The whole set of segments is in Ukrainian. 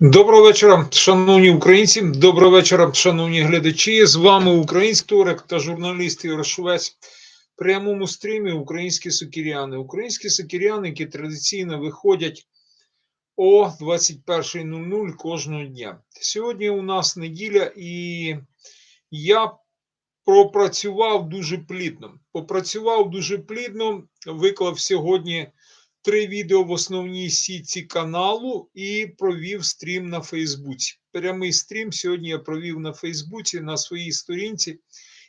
Доброго вечора, шановні українці. Доброго вечора, шановні глядачі. З вами український історик та журналіст Ігор Швець. В прямому стрімі українські сокіряни. Українські сокіряни, які традиційно виходять о 21.00 кожного дня. Сьогодні у нас неділя, і я пропрацював дуже плідно. Попрацював дуже плідно, виклав сьогодні три відео в основній сітці каналу і провів стрім на Фейсбуці. Прямий стрім сьогодні я провів на Фейсбуці на своїй сторінці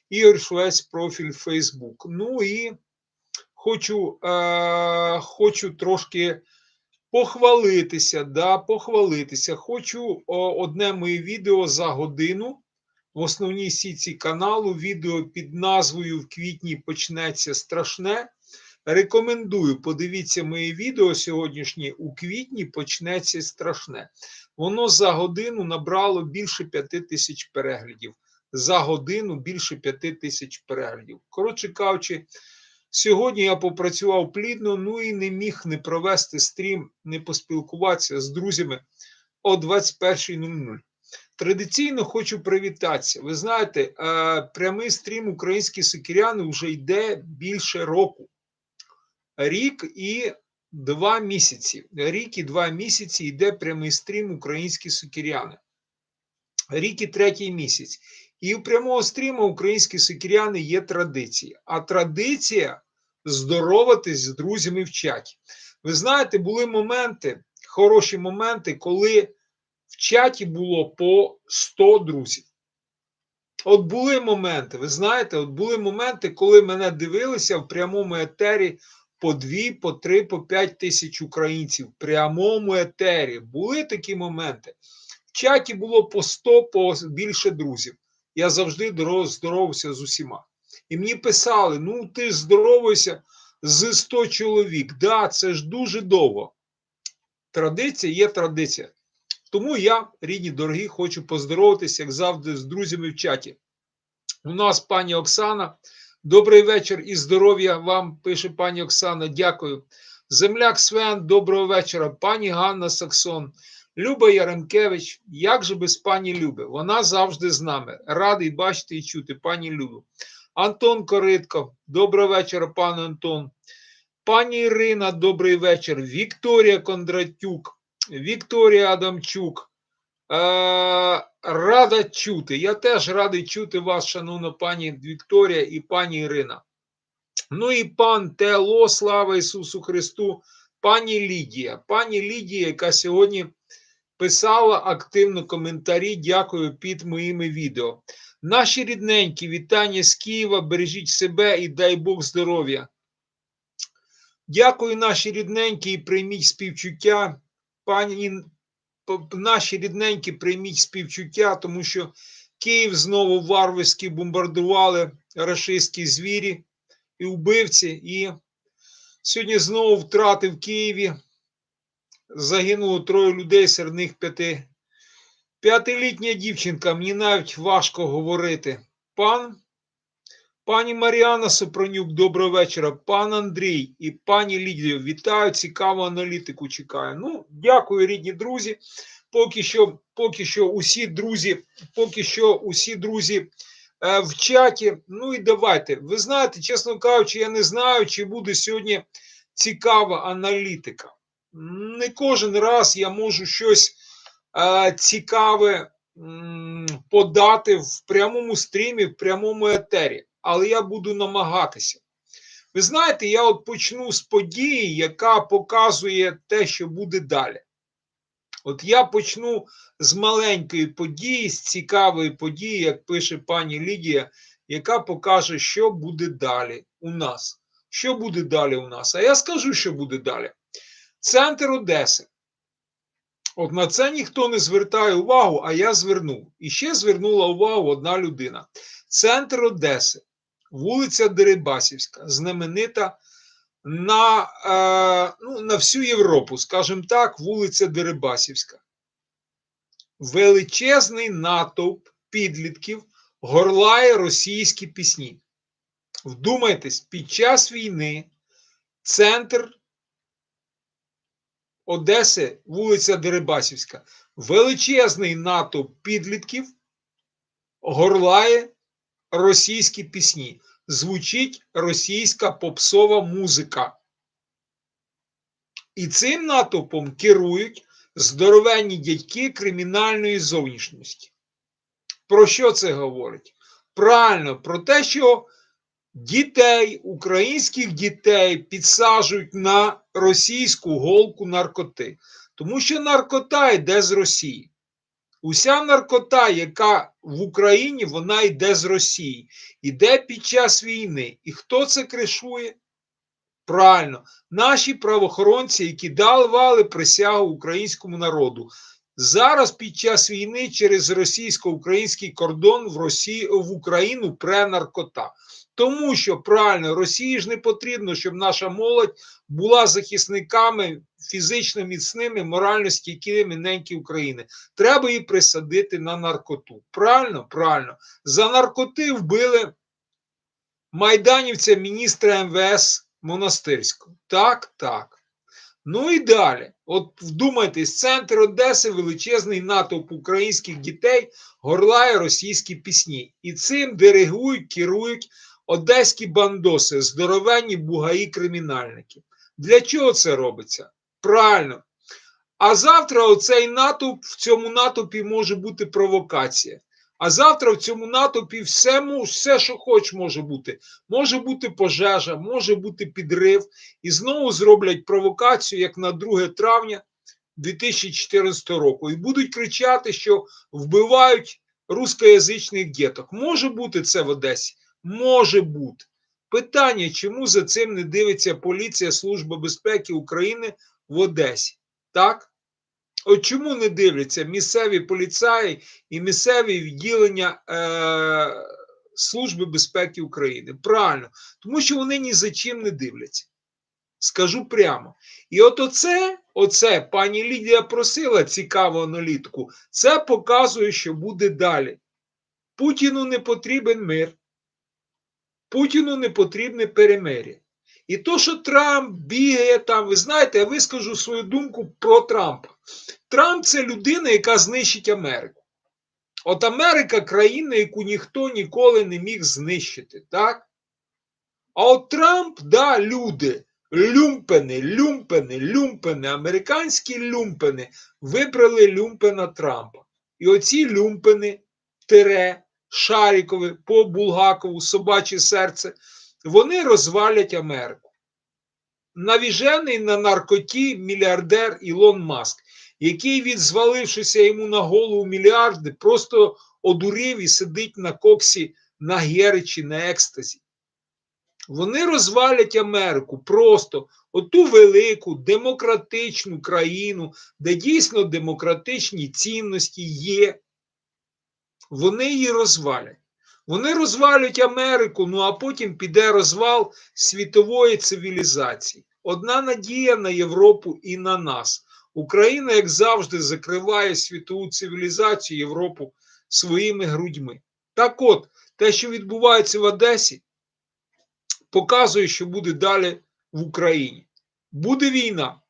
Ігор Швець, профіль Фейсбук. Ну і хочу, е, хочу трошки похвалитися. да, похвалитися. Хочу о, одне моє відео за годину. В основній сітці каналу відео під назвою В квітні почнеться страшне. Рекомендую, подивіться моє відео сьогоднішнє у квітні почнеться страшне. Воно за годину набрало більше п'яти тисяч переглядів. За годину більше п'яти тисяч переглядів. Коротше кажучи, сьогодні я попрацював плідно, ну і не міг не провести стрім, не поспілкуватися з друзями о 21.00. Традиційно хочу привітатися. Ви знаєте, е, прямий стрім українські сокіряни вже йде більше року рік і два місяці. Рік і два місяці йде прямий стрім українські сокіряни. Рік і третій місяць. І у прямого стріму українські сокіряни є традиція. А традиція здороватись з друзями в чаті. Ви знаєте, були моменти, хороші моменти, коли в чаті було по 100 друзів. От були моменти, ви знаєте, от були моменти, коли мене дивилися в прямому етері по 2, по 3, по 5 тисяч українців в прямому етері. Були такі моменти. В чаті було по 100, по більше друзів. Я завжди здоровався з усіма. І мені писали: ну, ти здоровайся з 100 чоловік. Да, це ж дуже довго. Традиція є традиція. Тому я, рідні дорогі, хочу поздороватися, як завжди, з друзями в чаті. У нас пані Оксана. Добрий вечір і здоров'я вам, пише пані Оксана. Дякую. Земляк Свен, доброго вечора. Пані Ганна Саксон, Люба Яремкевич. Як же без пані Люби? Вона завжди з нами. Радий бачити і чути, пані Любу. Антон Коритко, доброго вечора, пане Антон. Пані Ірина, добрий вечір. Вікторія Кондратюк, Вікторія Адамчук. Е, Рада чути. Я теж радий чути вас, шановна пані Вікторія і пані Ірина. Ну і пан Тео, слава Ісусу Христу, пані Лідія. Пані Лідія, яка сьогодні писала активно коментарі. Дякую під моїми відео. Наші рідненькі, вітання з Києва, бережіть себе і дай Бог здоров'я. Дякую, наші рідненькі, і прийміть співчуття. Пані наші рідненькі прийміть співчуття, тому що Київ знову варварськи бомбардували рашистські звірі і вбивці. І сьогодні знову втрати в Києві. Загинуло троє людей, серед них п'яти. П'ятилітня дівчинка, мені навіть важко говорити. Пан, пані Маріана Сопронюк, доброго вечора. Пан Андрій і пані Лідія, вітаю, цікаву аналітику чекаю. Ну, дякую, рідні друзі. Поки що, поки що усі друзі, поки що усі друзі е, в чаті. Ну і давайте. Ви знаєте, чесно кажучи, я не знаю, чи буде сьогодні цікава аналітика. Не кожен раз я можу щось е, цікаве м, подати в прямому стрімі, в прямому етері але я буду намагатися. Ви знаєте, я от почну з події, яка показує те, що буде далі. От я почну з маленької події, з цікавої події, як пише пані Лідія, яка покаже, що буде далі у нас. Що буде далі у нас? А я скажу, що буде далі. Центр Одеси. От на це ніхто не звертає увагу, а я звернув. І ще звернула увагу одна людина. Центр Одеси вулиця Дерибасівська, знаменита на е, ну, на всю Європу, скажімо так, вулиця Дерибасівська. Величезний натовп підлітків горлає російські пісні. Вдумайтесь, під час війни центр Одеси, вулиця Дерибасівська, величезний натовп підлітків горлає російські пісні. Звучить російська попсова музика. І цим натовпом керують здоровенні дядьки кримінальної зовнішності. Про що це говорить? Правильно, про те, що дітей, українських дітей підсаджують на російську голку наркоти. Тому що наркота йде з Росії. Уся наркота, яка в Україні, вона йде з Росії, йде під час війни. І хто це кришує? Правильно, наші правоохоронці, які давали присягу українському народу. Зараз під час війни через російсько-український кордон в Росії в Україну пре наркота. Тому що правильно Росії ж не потрібно, щоб наша молодь була захисниками фізично міцними, морально стійкими неньки України. Треба її присадити на наркоту. Правильно? Правильно. За наркоти вбили майданівця міністра МВС Монастирського. Так, так. Ну і далі. От вдумайтесь, центр Одеси величезний натовп українських дітей горлає російські пісні. І цим диригують, керують одеські бандоси, здоровенні бугаї кримінальники. Для чого це робиться? Правильно. А завтра оцей натовп, в цьому натовпі може бути провокація. А завтра в цьому натовпі все, все, що хоч може бути. Може бути пожежа, може бути підрив. І знову зроблять провокацію, як на 2 травня 2014 року. І будуть кричати, що вбивають рускоязичних діток. Може бути це в Одесі? Може бути. Питання, чому за цим не дивиться поліція Служба безпеки України в Одесі? Так? От чому не дивляться місцеві поліцаї і місцеві відділення е, Служби безпеки України? Правильно, тому що вони ні за чим не дивляться. Скажу прямо. І от оце, оце пані Лідія просила цікаву аналітику, це показує, що буде далі. Путіну не потрібен мир. Путіну не потрібне перемир'я. І то, що Трамп бігає там, ви знаєте, я вискажу свою думку про Трампа. Трамп це людина, яка знищить Америку. От Америка країна, яку ніхто ніколи не міг знищити, так? А от Трамп, да, люди, люмпени, люмпени, люмпени, американські люмпени вибрали люмпена Трампа. І оці люмпени, тире, Шарікови, по Булгакову, собаче серце вони розвалять Америку. Навіжений на наркоті мільярдер Ілон Маск, який, відзвалившися йому на голову мільярди, просто одурив і сидить на коксі на геричі, на екстазі. Вони розвалять Америку просто оту велику демократичну країну, де дійсно демократичні цінності є. Вони її розвалять. Вони розвалюють Америку, ну а потім піде розвал світової цивілізації. Одна надія на Європу і на нас. Україна, як завжди, закриває світову цивілізацію Європу своїми грудьми. Так от, те, що відбувається в Одесі, показує, що буде далі в Україні. Буде війна.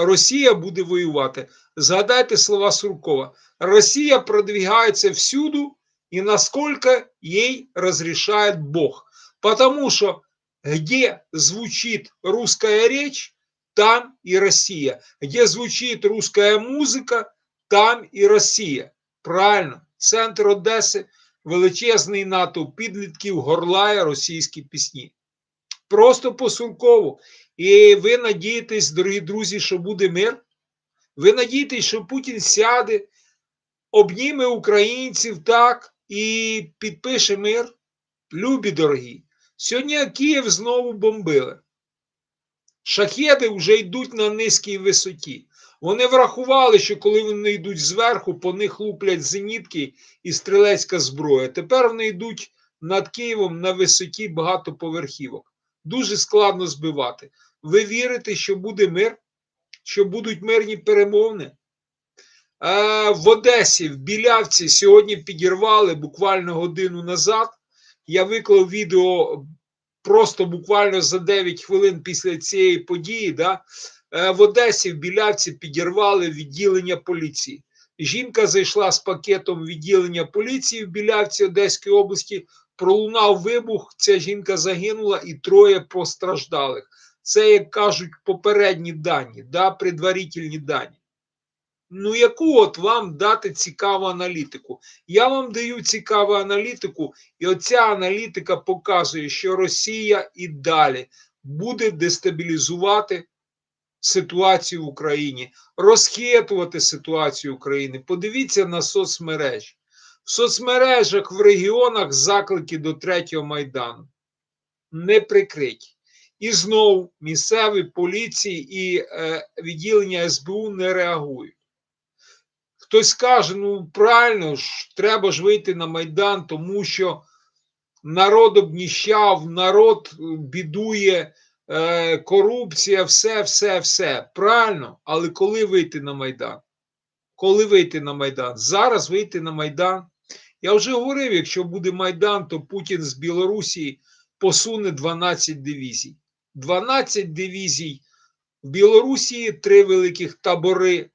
Росія буде воювати. Згадайте слова Суркова: Росія продвигається всюду и насколько ей разрешает Бог. Потому что где звучит русская речь, там и Россия. Где звучит русская музика, там і Росія. Правильно, центр Одеси, величезний натовп підлітків горлає російські пісні. Просто по Суркову. І ви надієтесь, дорогі друзі, що буде мир? Ви надієтесь, що Путін сяде, обніме українців так, і підпише мир. Любі дорогі. Сьогодні Київ знову бомбили. Шахеди вже йдуть на низькій висоті. Вони врахували, що коли вони йдуть зверху, по них луплять зенітки і стрілецька зброя. Тепер вони йдуть над Києвом на висоті багатоповерхівок. Дуже складно збивати. Ви вірите, що буде мир, що будуть мирні перемовини? В Одесі, в Білявці сьогодні підірвали буквально годину назад. Я виклав відео просто буквально за 9 хвилин після цієї події. Да? е, в Одесі в Білявці підірвали відділення поліції. Жінка зайшла з пакетом відділення поліції в Білявці Одеської області. Пролунав вибух. Ця жінка загинула і троє постраждалих. Це, як кажуть, попередні дані, да, предварительні дані. Ну, яку от вам дати цікаву аналітику? Я вам даю цікаву аналітику, і оця аналітика показує, що Росія і далі буде дестабілізувати ситуацію в Україні, розхитувати ситуацію України. Подивіться на соцмережі. В соцмережах в регіонах заклики до третього майдану не прикриті. І знову місцеві поліції і е, відділення СБУ не реагують. Хтось каже, ну правильно ж, треба ж вийти на Майдан, тому що народ обніщав, народ е, бідує, е, корупція, все, все, все. Правильно, але коли вийти на Майдан? Коли вийти на Майдан? Зараз вийти на Майдан. Я вже говорив, якщо буде Майдан, то Путін з Білорусі посуне 12 дивізій. 12 дивізій в Білорусі, три великих табори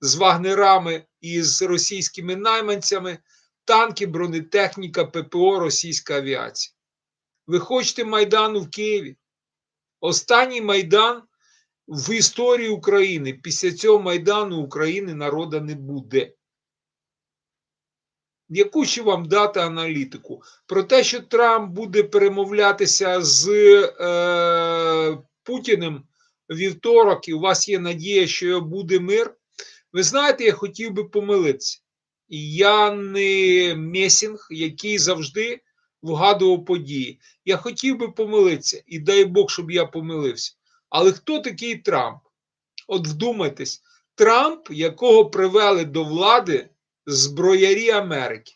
з вагнерами і з російськими найманцями, танки, бронетехніка, ППО, російська авіація. Ви хочете Майдану в Києві? Останній Майдан в історії України. Після цього Майдану України народа не буде. Яку ще вам дати аналітику? Про те, що Трамп буде перемовлятися з е, Путіним вівторок, і у вас є надія, що буде мир. Ви знаєте, я хотів би помилитися. Я не Месінг, який завжди вгадував події. Я хотів би помилитися, і дай Бог, щоб я помилився. Але хто такий Трамп? От вдумайтесь, Трамп, якого привели до влади зброярі Америки.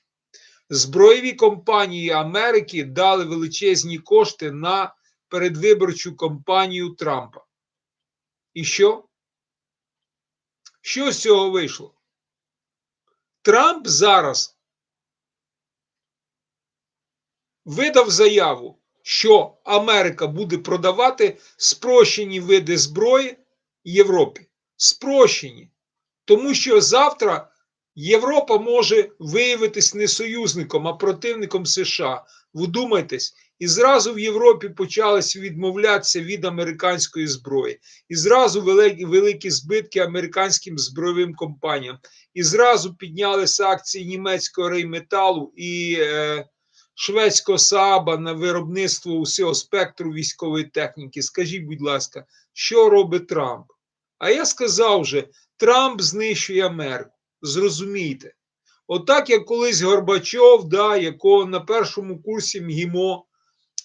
Збройові компанії Америки дали величезні кошти на передвиборчу кампанію Трампа. І що? Що з цього вийшло? Трамп зараз видав заяву, що Америка буде продавати спрощені види зброї Європі. Спрощені. Тому що завтра Європа може виявитись не союзником, а противником США. Вдумайтесь, і зразу в Європі почалися відмовлятися від американської зброї, і зразу великі, збитки американським збройовим компаніям, і зразу піднялися акції німецького рейметалу і е, шведського Сааба на виробництво усього спектру військової техніки. Скажіть, будь ласка, що робить Трамп? А я сказав вже: Трамп знищує Америку. Зрозумійте. Отак, як колись Горбачов, да, якого на першому курсі МГІМО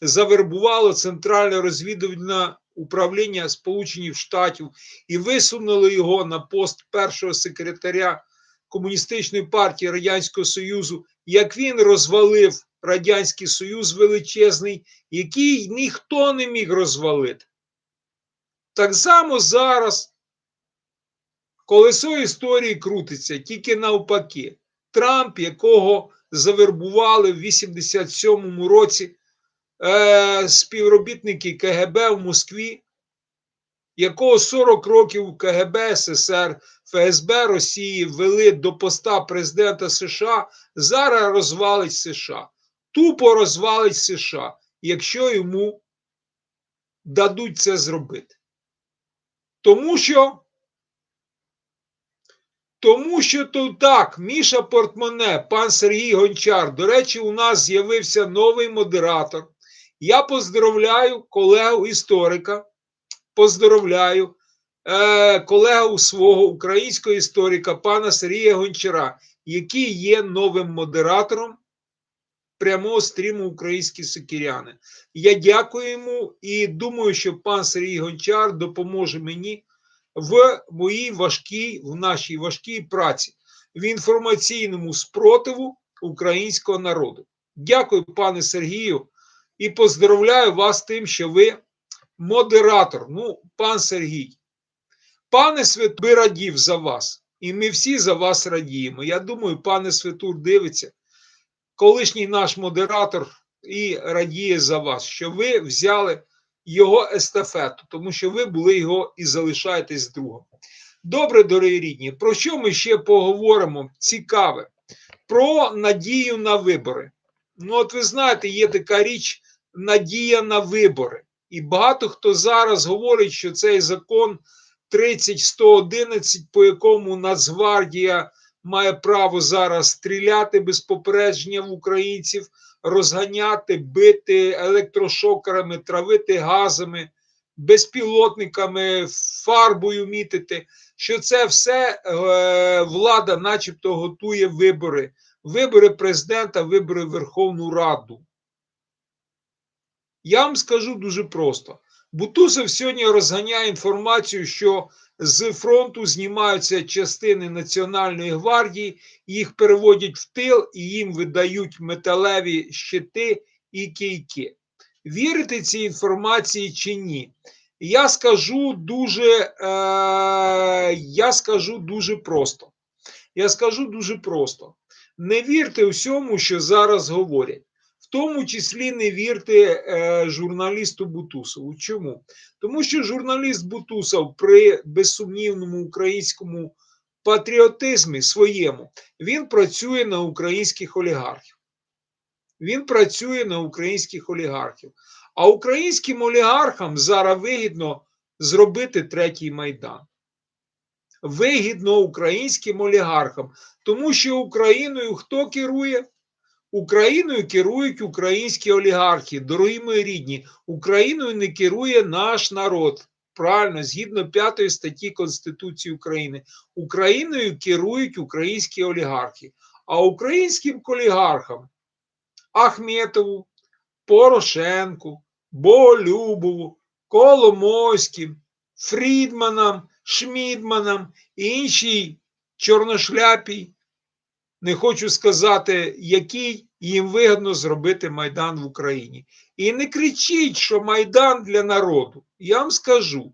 завербувало Центральне розвідувальне управління Сполучених Штатів і висунули його на пост першого секретаря Комуністичної партії Радянського Союзу, як він розвалив Радянський Союз величезний, який ніхто не міг розвалити. Так само зараз колесо історії крутиться тільки навпаки. Трамп, якого завербували в 87-му році е, співробітники КГБ в Москві, якого 40 років КГБ СССР, ФСБ Росії ввели до поста президента США, зараз розвалить США. Тупо розвалить США, якщо йому дадуть це зробити. Тому що тому що то так, Міша Портмоне, пан Сергій Гончар. До речі, у нас з'явився новий модератор. Я поздравляю колегу історика, поздравляю е, колегу свого українського історика, пана Сергія Гончара, який є новим модератором прямого стріму Українські сокіряни. Я дякую йому і думаю, що пан Сергій Гончар допоможе мені в моїй важкій, в нашій важкій праці, в інформаційному спротиву українського народу. Дякую, пане Сергію, і поздравляю вас тим, що ви модератор. Ну, пан Сергій, пане Святур, радів за вас, і ми всі за вас радіємо. Я думаю, пане Святур дивиться, колишній наш модератор і радіє за вас, що ви взяли його естафету, тому що ви були його і залишаєтесь другом. Добре, дорогі рідні, про що ми ще поговоримо? Цікаве. Про надію на вибори. Ну, от ви знаєте, є така річ надія на вибори. І багато хто зараз говорить, що цей закон 30-111, по якому Нацгвардія має право зараз стріляти без попередження в українців, розганяти, бити електрошокерами, травити газами, безпілотниками, фарбою мітити, що це все е, влада, начебто, готує вибори. Вибори президента, вибори Верховну Раду. Я вам скажу дуже просто. Бутусов сьогодні розганяє інформацію, що з фронту знімаються частини Національної гвардії, їх переводять в тил і їм видають металеві щити і кійки. Вірите цій інформації чи ні? Я скажу дуже, е, я скажу дуже просто. Я скажу дуже просто. Не вірте всьому, що зараз говорять. Тому числі не вірте е, журналісту Бутусову. Чому? Тому що журналіст Бутусов при безсумнівному українському патріотизмі своєму він працює на українських олігархів. Він працює на українських олігархів. А українським олігархам зараз вигідно зробити третій майдан. Вигідно українським олігархам, тому що Україною хто керує? Україною керують українські олігархи, дорогі мої рідні. Україною не керує наш народ. Правильно, згідно п'ятої статті Конституції України, Україною керують українські олігархи. А українським олігархам Ахметову, Порошенку, Боголюбову, Коломойським, Фрідманам, Шмідманам і іншій чорношляпій не хочу сказати, який їм вигідно зробити Майдан в Україні. І не кричіть, що Майдан для народу. Я вам скажу: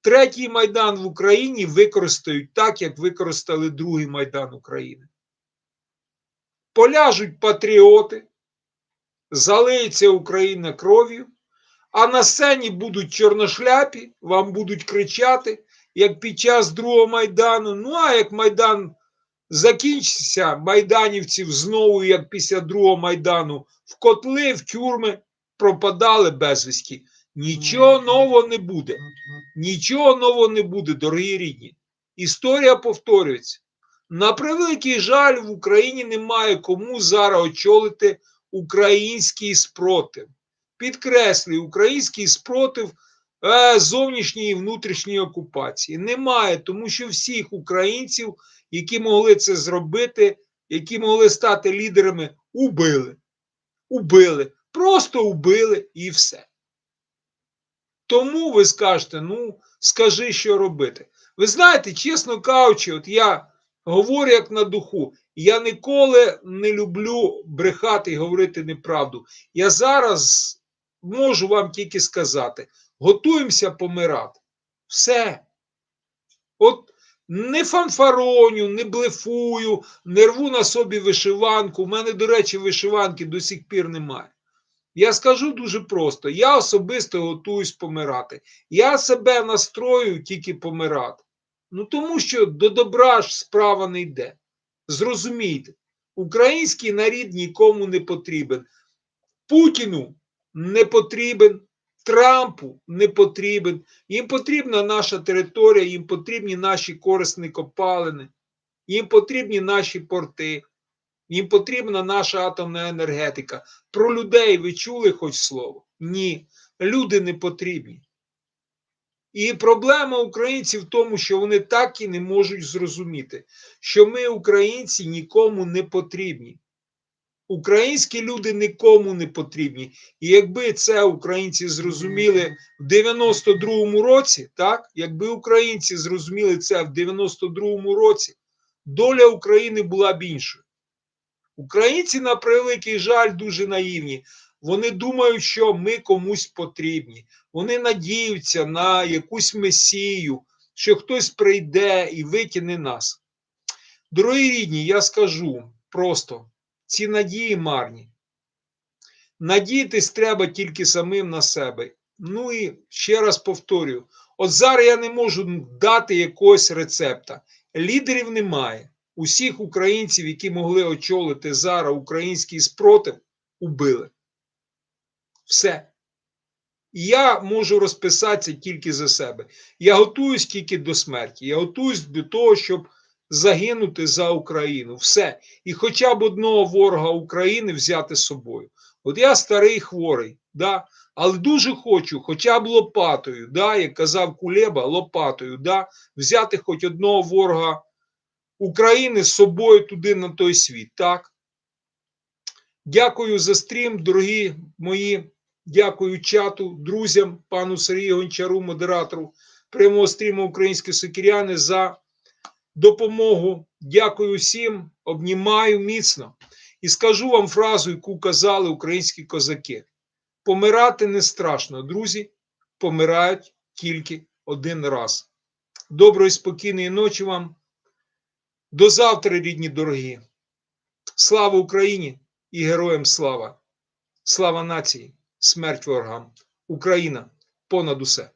третій Майдан в Україні використають так, як використали другий Майдан України. Поляжуть патріоти, залиється Україна кров'ю, а на сцені будуть чорношляпі, вам будуть кричати, як під час другого Майдану. Ну, а як Майдан закінчиться майданівців знову, як після другого майдану, в котли, в тюрми пропадали безвісті. Нічого нового не буде. Нічого нового не буде, дорогі рідні. Історія повторюється. На превеликий жаль, в Україні немає кому зараз очолити український спротив. Підкреслюю, український спротив зовнішньої і внутрішньої окупації. Немає, тому що всіх українців які могли це зробити, які могли стати лідерами, убили. Убили. Просто убили і все. Тому ви скажете, ну, скажи, що робити. Ви знаєте, чесно кажучи, от я говорю як на духу, я ніколи не люблю брехати і говорити неправду. Я зараз можу вам тільки сказати: готуємося помирати. Все. От не фанфароню, не блефую, не рву на собі вишиванку. У мене, до речі, вишиванки до сих пір немає. Я скажу дуже просто: я особисто готуюсь помирати. Я себе настрою тільки помирати. Ну тому що до добра ж справа не йде. Зрозумійте, український нарід нікому не потрібен. Путіну не потрібен. Трампу не потрібен. Їм потрібна наша територія, їм потрібні наші корисні копалини, їм потрібні наші порти, їм потрібна наша атомна енергетика. Про людей ви чули хоч слово? Ні. Люди не потрібні. І проблема українців в тому, що вони так і не можуть зрозуміти, що ми, українці, нікому не потрібні. Українські люди нікому не потрібні. І якби це українці зрозуміли в 92-му році, так, якби українці зрозуміли це в 92-му році, доля України була б іншою. Українці, на превеликий жаль, дуже наївні. Вони думають, що ми комусь потрібні. Вони надіються на якусь месію, що хтось прийде і викине нас. Дорогі рідні, я скажу просто ці надії марні. Надіятись треба тільки самим на себе. Ну і ще раз повторюю: от зараз я не можу дати якогось рецепта. Лідерів немає. Усіх українців, які могли очолити зараз український спротив, убили. Все. Я можу розписатися тільки за себе. Я готуюсь тільки до смерті. Я готуюсь до того, щоб загинути за Україну. Все. І хоча б одного ворога України взяти з собою. От я старий хворий, да? але дуже хочу, хоча б лопатою, да? як казав Кулеба, лопатою, да? взяти хоч одного ворога України з собою туди на той світ. Так? Дякую за стрім, дорогі мої. Дякую чату, друзям, пану Сергію Гончару, модератору прямого стріму Українські Сокіряни за допомогу. Дякую всім, обнімаю міцно. І скажу вам фразу, яку казали українські козаки: помирати не страшно, друзі, помирають тільки один раз. Доброї, спокійної ночі вам. До завтра, рідні дорогі. Слава Україні і героям слава! Слава нації! Смерть ворогам! Україна понад усе!